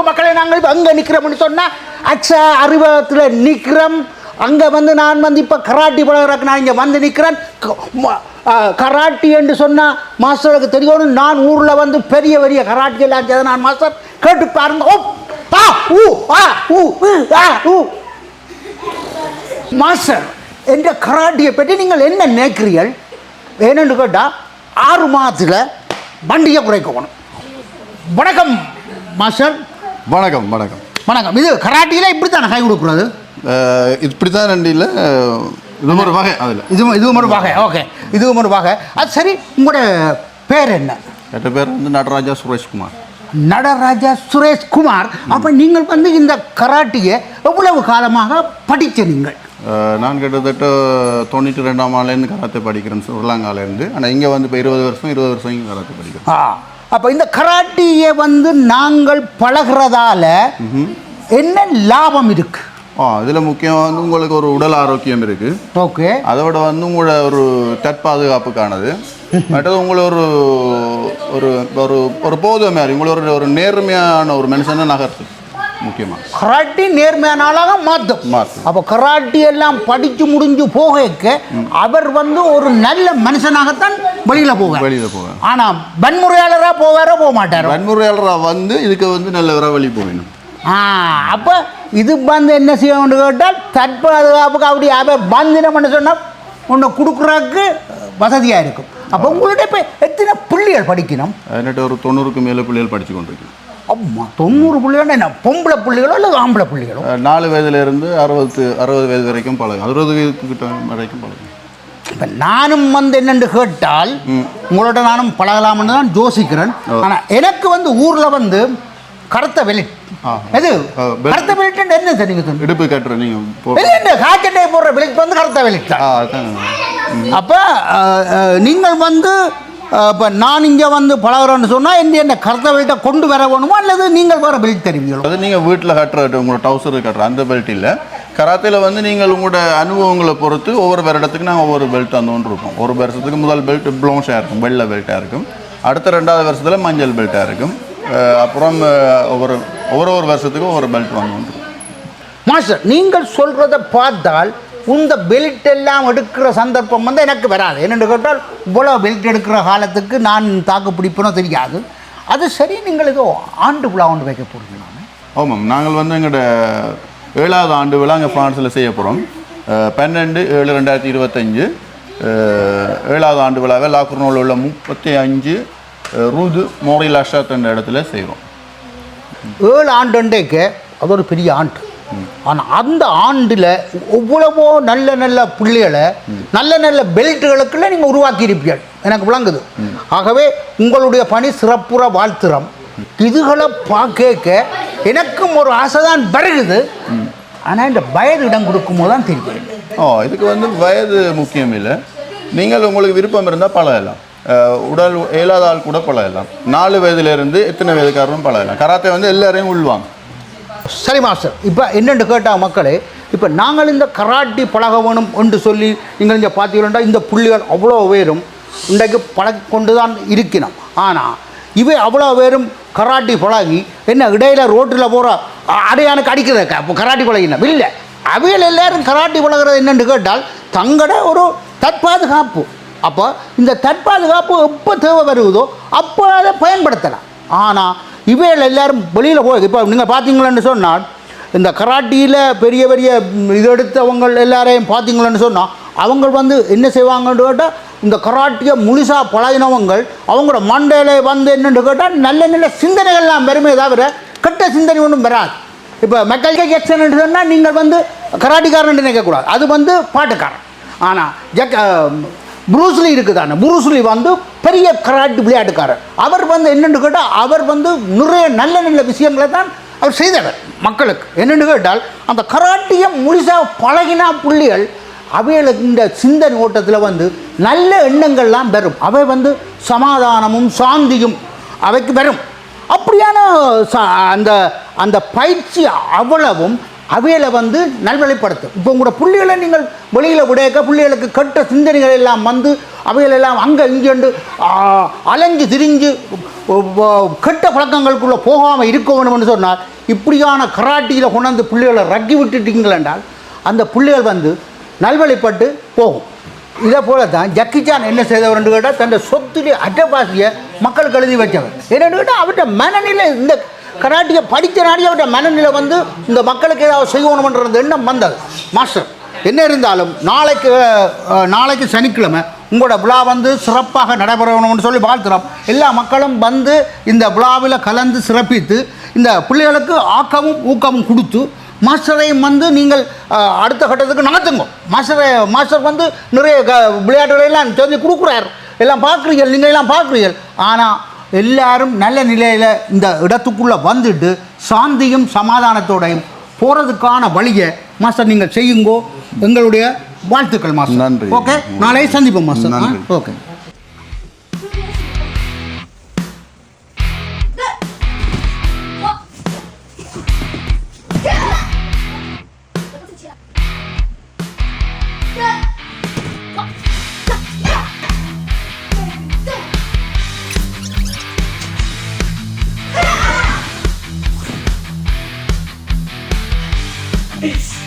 அன்பு மக்களை நாங்கள் இப்போ அங்கே நிற்கிறோம்னு சொன்னால் அக்ஷா அறிவகத்தில் நிற்கிறோம் அங்கே வந்து நான் வந்து இப்போ கராட்டி பழகிறக்கு நான் இங்கே வந்து நிற்கிறேன் கராட்டி என்று சொன்னால் மாஸ்டருக்கு தெரியணும் நான் ஊரில் வந்து பெரிய பெரிய கராட்டி எல்லாம் செய்த நான் மாஸ்டர் கேட்டு பாருங்க. ஓ ஆ ஊ ஆ ஊ உ, ஆ ஊ. மாஸ்டர் என்ற கராட்டியை பற்றி நீங்கள் என்ன நினைக்கிறீர்கள்? வேணும்னு கேட்டால் ஆறு மாதத்தில் வண்டியை குறைக்கணும் வணக்கம் மாஸ்டர். வணக்கம் வணக்கம். வணக்கம். இது கராட்டியில் இப்படி தானே கை கொடுக்குறது? அஹ் இப்படி தான் ரெண்டு இல்லை இது ஒரு வகை அதில். இது இதுவும் ஒரு வகை. ஓகே. இதுவும் ஒரு வகை. அது சரி உங்களோட பேர் என்ன? எட்ட பேர் வந்து நடராஜா சுரேஷ்குமார். நடராஜா சுரேஷ் குமார் அப்போ நீங்கள் வந்து இந்த கராட்டியை எவ்வளவு காலமாக படித்த நீங்கள்? நான் கிட்டத்தட்ட தொண்ணூற்றி ரெண்டாம் ஆண்டுலேருந்து கராத்தே படிக்கிறேன் உருளாங்காலேருந்து ஆனால் இங்கே வந்து இப்போ இருபது வருஷம் இருபது வருஷம் கராத்தே படிக்கிறேன். ஆ. அப்போ இந்த கராட்டியை வந்து நாங்கள் பழகிறதால என்ன லாபம் இருக்கு? ஆ இதில் முக்கியம் வந்து உங்களுக்கு ஒரு உடல் ஆரோக்கியம் இருக்குது ஓகே. அதோட வந்து உங்களோட ஒரு தற்பாதுகாப்புக்கானது. மற்றது உங்களை ஒரு ஒரு ஒரு ஒரு போதும் மாதிரி உங்களை ஒரு ஒரு நேர்மையான ஒரு மனுஷனை நகர்த்து முக்கியமாக கராட்டி நேர்மையான ஆளாக மாற்றும். மாற்றும். அப்போ கராட்டி எல்லாம் படித்து முடிஞ்சு போக அவர் வந்து ஒரு நல்ல மனுஷனாகத்தான் வெளியில் போவார் வெளியில் போவார் ஆனால் வன்முறையாளராக போவாரோ போக மாட்டார்? வன்முறையாளராக வந்து இதுக்கு வந்து நல்ல வர வழி போகணும் ஆ அப்போ இது வந்து என்ன செய்யணும்னு கேட்டால் தற்பாதுகாப்புக்கு அப்படி அவன் பந்தினம்னு சொன்னால் உன்னை கொடுக்குறதுக்கு வசதியாக இருக்கும். அப்போ உங்களுடைய இப்போ எத்தனை பிள்ளைகள் படிக்கணும்? என்னட்டு ஒரு தொண்ணூறுக்கு மேலே பிள்ளைகள் படித்து கொண்டிருக்கணும். ஆமாம் தொண்ணூறு பிள்ளைகள் என்ன? பொம்பளை பிள்ளைகளோ இல்லை ஆம்பளை பிள்ளைகளோ? நாலு வயதுலேருந்து அறுபத்து அறுபது வயது வரைக்கும் பழகும் அறுபது வயதுக்கு வரைக்கும் பழகும் இப்போ நானும் வந்து என்னென்று கேட்டால் உங்களோட நானும் பழகலாம்னு தான் யோசிக்கிறேன். ஆனால் எனக்கு வந்து ஊரில் வந்து கருத்த வெளிட். எது. கருத்த வெளிட்டு என்ன சார் நீங்கள் இடுப்பு கட்டுற நீங்கள் வெளியிட்டு காக்கெட்டை போடுற வெளிட் வந்து கருத்த வெளிட் அப்போ நீங்கள் வந்து இப்போ நான் இங்கே வந்து பழகுறேன்னு சொன்னால் என்ன என்ன கருத்த பெல்ட்டை கொண்டு வர வேணுமா? அல்லது நீங்கள் வேறு பெல்ட் தருவீங்களோ அது நீங்கள் வீட்டில் கட்டுற உங்களோட டவுசர் கட்டுற அந்த பெல்ட் இல்லை. கராத்தையில் வந்து நீங்கள் உங்களோட அனுபவங்களை பொறுத்து ஒவ்வொரு வருடத்துக்கு நாங்கள் ஒவ்வொரு பெல்ட் தந்தோன்னு இருக்கோம் ஒரு வருஷத்துக்கு முதல் பெல்ட் ப்ளோன்ஸாக இருக்கும் வெள்ளை பெல்ட்டாக இருக்கும். அடுத்த ரெண்டாவது வருஷத்தில் மஞ்சள் பெல்ட்டாக இருக்கும். அப்புறம் ஒவ்வொரு ஒவ்வொரு ஒரு வருஷத்துக்கும் ஒவ்வொரு பெல்ட் வாங்குவோம் மாஸ்டர் நீங்கள் சொல்கிறத பார்த்தால் இந்த பெல்ட் எல்லாம் எடுக்கிற சந்தர்ப்பம் வந்து எனக்கு வராது. என்னென்னு கேட்டால் இவ்வளோ பெல்ட் எடுக்கிற காலத்துக்கு நான் தாக்கு பிடிப்பனோ தெரியாது. அது சரி நீங்கள் ஏதோ ஆண்டு விழா ஒன்று வைக்க போகிறீங்க நான் ஆமாம் நாங்கள் வந்து எங்களோட ஏழாவது ஆண்டு விழா இங்கே ஃப்ரான்ஸில் செய்ய போகிறோம் பன்னெண்டு ஏழு ரெண்டாயிரத்தி இருபத்தஞ்சு. ஏழாவது ஆண்டு விழாவை லாக்குர்னோவில் உள்ள முப்பத்தி அஞ்சு ரூது மோரில் அஷாத் என்ற இடத்துல செய்கிறோம் ஏழு ஆண்டுண்டேக்கு அது ஒரு பெரிய ஆண்டு. ஆனால் அந்த ஆண்டில் எவ்வளவோ நல்ல நல்ல பிள்ளைகளை நல்ல நல்ல பெல்ட்டுகளுக்குள்ள நீங்கள் உருவாக்கி இருப்பீர்கள் எனக்கு விளங்குது. ஆகவே உங்களுடைய பணி சிறப்புற வாழ்த்துறோம். இதுகளை பார்க்க எனக்கும் ஒரு ஆசை தான் வருகுது ஆனால் இந்த வயது இடம் கொடுக்கும்போது தான் தெரியும். ஓ இதுக்கு வந்து வயது முக்கியம் இல்லை. நீங்கள் உங்களுக்கு விருப்பம் இருந்தால் பழகலாம். உடல் இயலாத ஆள் கூட பழகலாம். நாலு வயதுலேருந்து எத்தனை வயதுக்காரரும் பழகலாம். கராத்தே வந்து எல்லாரையும் உள்வாங்க. சரி மாஸ்டர். இப்போ என்னென்று கேட்டால் மக்களே இப்போ நாங்கள் இந்த கராட்டி பழக வேணும் என்று சொல்லி நீங்கள் இங்கே பார்த்தீங்கன்னா இந்த புள்ளிகள் அவ்வளோ பேரும் இன்றைக்கு பழகி கொண்டு தான் இருக்கணும் ஆனால் இவை அவ்வளோ பேரும் கராட்டி பழகி என்ன இடையில ரோட்டில் போகிற அடையானுக்கு அடிக்கிறதுக்கா அப்போ கராட்டி பழகினா? இல்லை. அவையில் எல்லாரும் கராட்டி பழகிறது என்னென்னு கேட்டால் தங்களோட ஒரு தற்பாதுகாப்பு. அப்போ இந்த தற்பாதுகாப்பு எப்போ தேவை வருவதோ அப்போ அதை பயன்படுத்தலாம். ஆனால் இவைகள் எல்லாரும் வெளியில் போய் இப்போ நீங்கள் பார்த்தீங்களன்னு சொன்னால் இந்த கராட்டியில் பெரிய பெரிய ம், இது எடுத்தவங்க எல்லாரையும் பார்த்தீங்களன்னு சொன்னால் அவங்க வந்து என்ன செய்வாங்கன்னு கேட்டால் இந்த கராட்டியை முழுசாக பழகினவங்கள் அவங்களோட மண்டையில் வந்து என்னென்று கேட்டால் நல்ல நல்ல சிந்தனைகள்லாம் வெறுமே தவிர கெட்ட சிந்தனை ஒன்றும் வராது. இப்போ மெக்கல் ஜாக்சன் சொன்னால் நீங்கள் வந்து கராட்டிக்காரன் நினைக்கக்கூடாது. அது வந்து பாட்டுக்காரன். ஆனால் ஜக் புரூஸ்லி இருக்குதானே? புரூஸ்லி வந்து பெரிய கராட்டி விளையாட்டுக்காரர். அவர் வந்து என்னென்னு கேட்டால் அவர் வந்து நிறைய நல்ல நல்ல விஷயங்களை தான் அவர் செய்தவர் மக்களுக்கு. என்னென்னு கேட்டால் அந்த கராட்டியை முழுசாக பழகினா புள்ளிகள் அவைகளுக்கு இந்த சிந்தனை ஓட்டத்தில் வந்து நல்ல எண்ணங்கள்லாம் வரும் அவை வந்து சமாதானமும் சாந்தியும் அவைக்கு வரும் அப்படியான அந்த அந்த பயிற்சி அவ்வளவும் அவைகளை வந்து நல்வழிப்படுத்தும். இப்போ உங்களோட புள்ளிகளை நீங்கள் வெளியில் விடையக்க புள்ளிகளுக்கு கெட்ட சிந்தனைகள் எல்லாம் வந்து அவைகளெல்லாம் அங்கே இங்கேண்டு அலைஞ்சு திரிஞ்சு கெட்ட பழக்கங்களுக்குள்ளே போகாமல் இருக்க வேணும்னு சொன்னால் இப்படியான கராட்டியில் கொண்டாந்து பிள்ளைகளை ரக்கி விட்டுட்டீங்கள் என்றால் அந்த பிள்ளைகள் வந்து நல்வழிப்பட்டு போகும். இதே போல தான் ஜக்கி சான் என்ன செய்தவர்னு கேட்டால் தன் சொத்துலேயே அட்டபாசியை மக்களுக்கு எழுதி வச்சவர் என்னென்னு கேட்டால் அவர்கிட்ட மனநிலை இந்த கராட்டியை படித்த அவர்கிட்ட மனநிலை வந்து இந்த மக்களுக்கு ஏதாவது செய்யணுமன்ற எண்ணம் வந்தது. மாஸ்டர் என்ன இருந்தாலும் நாளைக்கு நாளைக்கு சனிக்கிழமை உங்களோட விழா வந்து சிறப்பாக நடைபெறணும்னு சொல்லி வாழ்த்துறோம். எல்லா மக்களும் வந்து இந்த விழாவில் கலந்து சிறப்பித்து இந்த பிள்ளைகளுக்கு ஆக்கமும் ஊக்கமும் கொடுத்து மாஸ்டரையும் வந்து நீங்கள் அடுத்த கட்டத்துக்கு நகர்த்துங்க. மாஸ்டரை மாஸ்டர் வந்து நிறைய க விளையாட்டுகளை எல்லாம் சொல்லி கொடுக்குறாரு. எல்லாம் பார்க்குறீங்க நீங்கள் எல்லாம் பார்க்குறீங்க ஆனால் எல்லாரும் நல்ல நிலையில் இந்த இடத்துக்குள்ளே வந்துட்டு சாந்தியும் சமாதானத்தோடையும் போகிறதுக்கான வழியை மாஸ்டர் நீங்கள் செய்யுங்கோ. எங்களுடைய வாழ்த்துக்கள் மாஸ்டர். நன்றி. ஓகே? நாளை சந்திப்போம் மாஸ்டர். ஓகே. It's